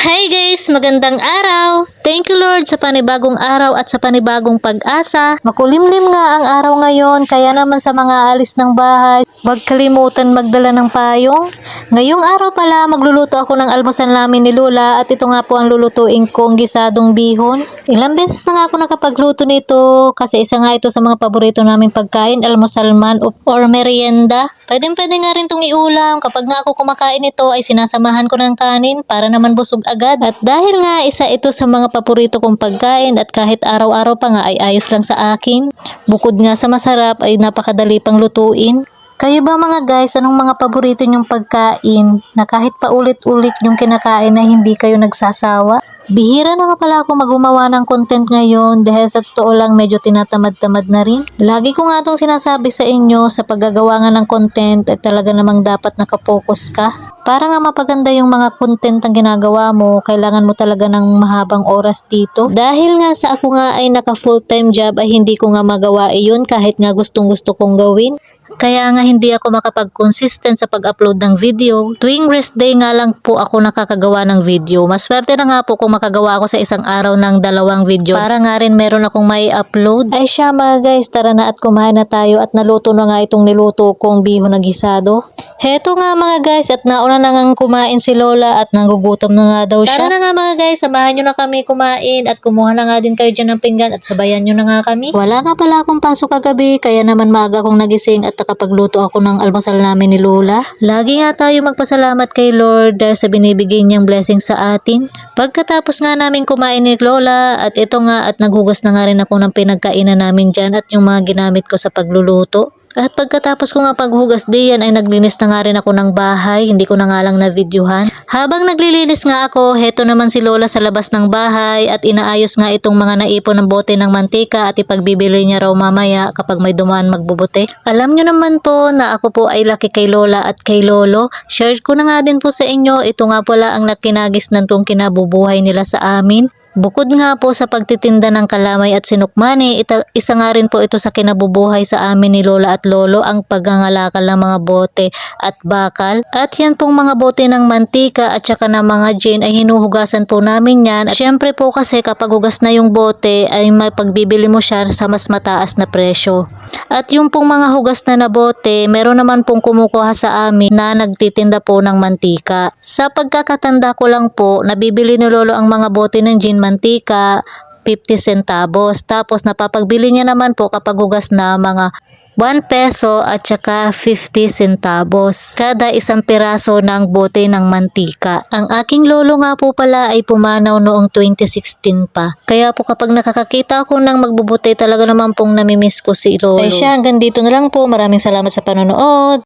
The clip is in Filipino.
Hi guys! Magandang araw! Thank you Lord sa panibagong araw at sa panibagong pag-asa. Makulimlim nga ang araw ngayon kaya naman sa mga alis ng bahay, huwag kalimutan magdala ng payong. Ngayong araw pala magluluto ako ng almusal namin ni Lola at ito nga po ang lulutuin kong gisadong bihon. Ilang beses na nga ako nakapagluto nito kasi isa nga ito sa mga paborito naming pagkain, almusal man o- or merienda. Pwede pwede nga rin itong iulam. Kapag nga ako kumakain ito ay sinasamahan ko ng kanin para naman busog agad. At dahil nga isa ito sa mga paborito kong pagkain at kahit araw-araw pa nga ay ayos lang sa akin. Bukod nga sa masarap ay napakadali pang lutuin. Kayo ba mga guys, anong mga paborito nyong pagkain na kahit paulit-ulit yung kinakain na hindi kayo nagsasawa? Bihira na pala ako magumawa ng content ngayon dahil sa totoo lang medyo tinatamad-tamad na rin. Lagi ko nga itong sinasabi sa inyo sa paggagawa ng content ay talaga namang dapat nakapokus ka. Para nga mapaganda yung mga content ang ginagawa mo, kailangan mo talaga ng mahabang oras dito. Dahil nga sa ako nga ay naka full-time job ay hindi ko nga magawa iyon kahit nga gustong gusto kong gawin. Kaya nga hindi ako makapag-consistent sa pag-upload ng video. Tuwing rest day nga lang po ako nakakagawa ng video. Maswerte na nga po kung makagawa ako sa isang araw ng dalawang video. Para nga rin meron akong may upload. Ay siya mga guys, tara na at kumain na tayo at naluto na nga itong niluto kong bihon na gisado. Heto nga mga guys at nauna na nga kumain si Lola at nangugutom na nga daw siya. Tara na nga mga guys, samahan nyo na kami kumain at kumuha na nga din kayo dyan ng pinggan at sabayan nyo na nga kami. Wala nga pala akong pasok kagabi kaya naman maaga akong nagising at nakapagluto ako ng almusal namin ni Lola. Lagi nga tayo magpasalamat kay Lord dahil sa binibigay niyang blessing sa atin. Pagkatapos nga namin kumain ni Lola at ito nga at naghugas na nga rin ako ng pinagkainan namin dyan at yung mga ginamit ko sa pagluluto. At pagkatapos ko nga paghugas diyan ay naglinis na nga rin ako ng bahay, hindi ko na nga lang na-videohan. Habang naglilinis nga ako, heto naman si Lola sa labas ng bahay at inaayos nga itong mga naipon ng bote ng mantika at ipagbibili niya raw mamaya kapag may dumaan magbubuti. Alam nyo naman po na ako po ay laki kay Lola at kay Lolo. Share ko na nga din po sa inyo, ito nga pala ang nakinagis ng tong kinabubuhay nila sa amin. Bukod nga po sa pagtitinda ng kalamay at sinukmani, ita, isa nga rin po ito sa kinabubuhay sa amin ni Lola at Lolo ang pagangalakal ng mga bote at bakal. At yan pong mga bote ng mantika at saka ng mga gin ay hinuhugasan po namin yan. At syempre po kasi kapag hugas na yung bote ay may pagbibili mo siya sa mas mataas na presyo. At yung pong mga hugas na na bote, meron naman pong kumukuha sa amin na nagtitinda po ng mantika. Sa pagkakatanda ko lang po, nabibili ni Lolo ang mga bote ng gin mantika 50 centavos. Tapos napapagbili niya naman po kapag hugas na mga 1 peso at saka 50 centavos kada isang piraso ng bote ng mantika. Ang aking lolo nga po pala ay pumanaw noong 2016 pa. Kaya po kapag nakakakita ako ng magbubuti talaga naman pong namimiss ko si lolo. Ay siya, hanggang dito na lang po. Maraming salamat sa panonood.